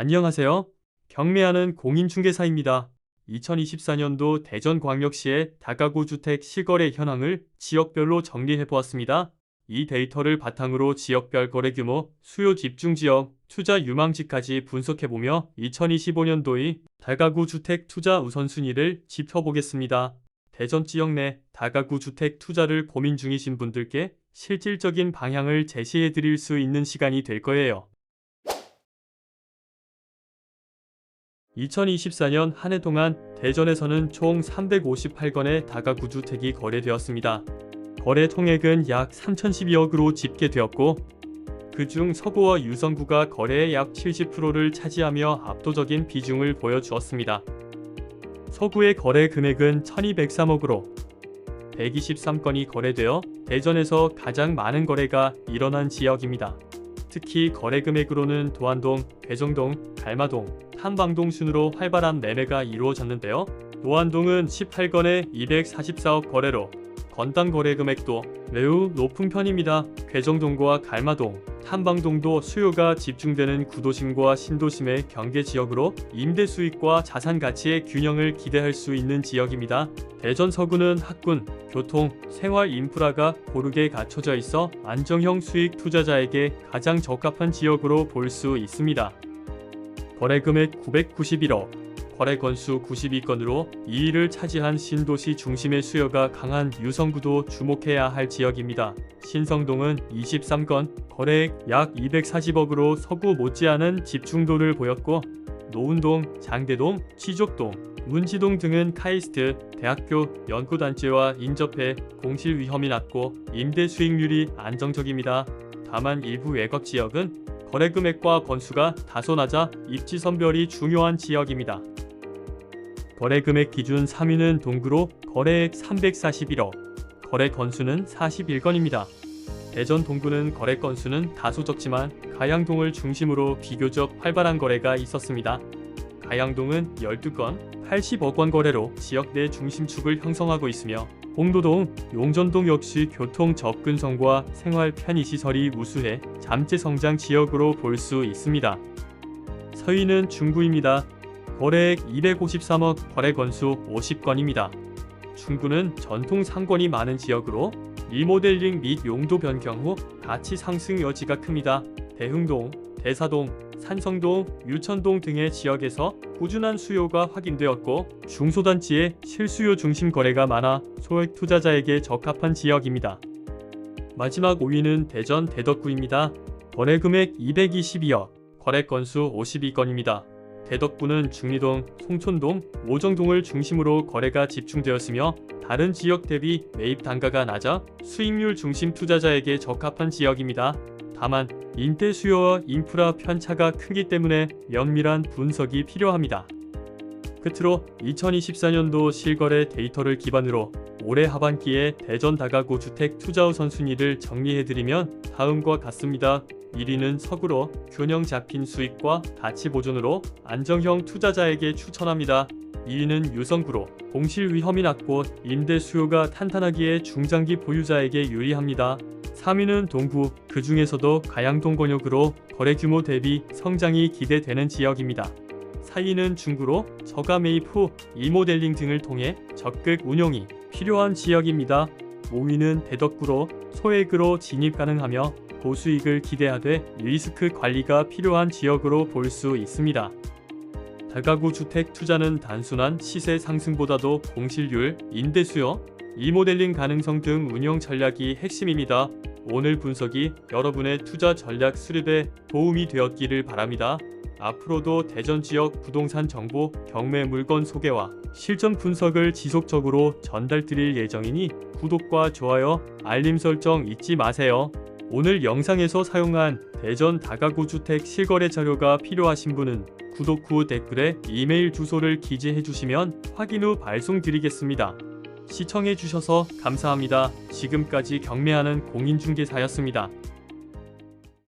안녕하세요. 경매하는 공인중개사입니다. 2024년도 대전광역시의 다가구 주택 실거래 현황을 지역별로 정리해 보았습니다. 이 데이터를 바탕으로 지역별 거래 규모, 수요 집중 지역, 투자 유망지까지 분석해 보며 2025년도의 다가구 주택 투자 우선순위를 짚어보겠습니다. 대전 지역 내 다가구 주택 투자를 고민 중이신 분들께 실질적인 방향을 제시해 드릴 수 있는 시간이 될 거예요. 2024년 한 해 동안 대전에서는 총 358건의 다가 구 주택이 거래되었습니다. 거래 총액은 약 3,012억으로 집계되었고 그중 서구와 유성구가 거래의 약 70%를 차지하며 압도적인 비중을 보여주었습니다. 서구의 거래 금액은 1,203억으로 123건이 거래되어 대전에서 가장 많은 거래가 일어난 지역입니다. 특히 거래 금액으로는 도안동, 괴정동, 갈마동, 한방동 순으로 활발한 매매가 이루어졌는데요. 도안동은 18건에 244억 거래로 건당 거래 금액도 매우 높은 편입니다. 괴정동과 갈마동, 한방동도 수요가 집중되는 구도심과 신도심의 경계 지역으로 임대 수익과 자산 가치의 균형을 기대할 수 있는 지역입니다. 대전 서구는 학군, 교통, 생활 인프라가 고르게 갖춰져 있어 안정형 수익 투자자에게 가장 적합한 지역으로 볼 수 있습니다. 거래 금액 991억, 거래 건수 92건으로 2위를 차지한 신도시 중심의 수요가 강한 유성구도 주목해야 할 지역입니다. 신성동은 23건, 거래액 약 240억으로 서구 못지않은 집중도를 보였고 노운동, 장대동, 치족동, 문지동 등은 카이스트, 대학교, 연구단체와 인접해 공실 위험이 낮고 임대 수익률이 안정적입니다. 다만 일부 외곽 지역은 거래 금액과 건수가 다소 낮아 입지 선별이 중요한 지역입니다. 거래 금액 기준 3위는 동구로 거래액 341억, 거래 건수는 41건입니다. 대전 동구는 거래 건수는 다소 적지만 가양동을 중심으로 비교적 활발한 거래가 있었습니다. 가양동은 12건, 80억 원 거래로 지역 내 중심축을 형성하고 있으며 홍도동, 용전동 역시 교통 접근성과 생활 편의시설이 우수해 잠재 성장 지역으로 볼 수 있습니다. 서위는 중구입니다. 거래액 253억, 거래 건수 50건입니다. 중구는 전통 상권이 많은 지역으로 리모델링 및 용도 변경 후 가치 상승 여지가 큽니다. 대흥동, 대사동, 산성동, 유천동 등의 지역에서 꾸준한 수요가 확인되었고 중소단지의 실수요 중심 거래가 많아 소액 투자자에게 적합한 지역입니다. 마지막 5위는 대전 대덕구입니다. 거래 금액 222억, 거래 건수 52건입니다. 대덕구는 중리동, 송촌동, 모정동을 중심으로 거래가 집중되었으며 다른 지역 대비 매입 단가가 낮아 수익률 중심 투자자에게 적합한 지역입니다. 다만 인대 수요와 인프라 편차가 크기 때문에 면밀한 분석이 필요합니다. 끝으로 2024년도 실거래 데이터를 기반으로 올해 하반기에 대전 다가구 주택 투자 우 선순위를 정리해드리면 다음과 같습니다. 1위는 서구로 균형 잡힌 수익과 가치 보존으로 안정형 투자자에게 추천합니다. 2위는 유성구로 공실 위험이 낮고 임대 수요가 탄탄하기에 중장기 보유자에게 유리합니다. 3위는 동구, 그 중에서도 가양동 권역으로 거래 규모 대비 성장이 기대되는 지역입니다. 4위는 중구로 저가 매입 후 리모델링 등을 통해 적극 운용이 필요한 지역입니다. 5위는 대덕구로 소액으로 진입 가능하며 고수익을 기대하되 리스크 관리가 필요한 지역으로 볼 수 있습니다. 다가구 주택 투자는 단순한 시세 상승보다도 공실률, 임대 수요, 리모델링 가능성 등 운영 전략이 핵심입니다. 오늘 분석이 여러분의 투자 전략 수립에 도움이 되었기를 바랍니다. 앞으로도 대전 지역 부동산 정보, 경매 물건 소개와 실전 분석을 지속적으로 전달드릴 예정이니 구독과 좋아요, 알림 설정 잊지 마세요. 오늘 영상에서 사용한 대전 다가구 주택 실거래 자료가 필요하신 분은 구독 후 댓글에 이메일 주소를 기재해 주시면 확인 후 발송 드리겠습니다. 시청해 주셔서 감사합니다. 지금까지 경매하는 공인중개사였습니다.